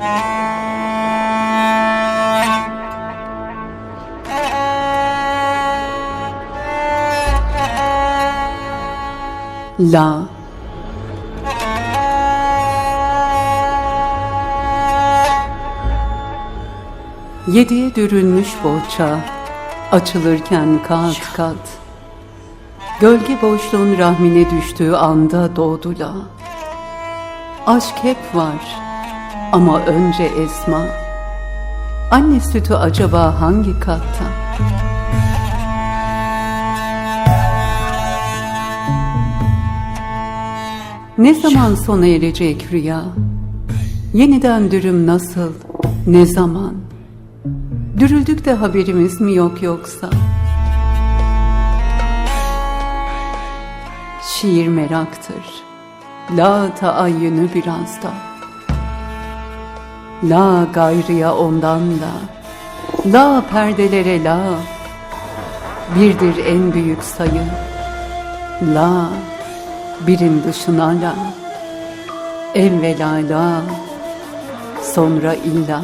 La. Yediye dürülmüş bohça Açılırken kat kat. Gölge boşluğun rahmine düştüğü anda doğdu la. Aşk hep var ama önce Esma Anne sütü acaba hangi katta? Ne zaman sona erecek rüya? Yeniden dürüm nasıl? Ne zaman? Dürüldük de haberimiz mi yok yoksa? Şiir meraktır. La taayyünü biraz da. La gayrıya ondan da. La perdelere la. Birdir en büyük sayı. La birin dışına la. Evvela la. Sonra illa.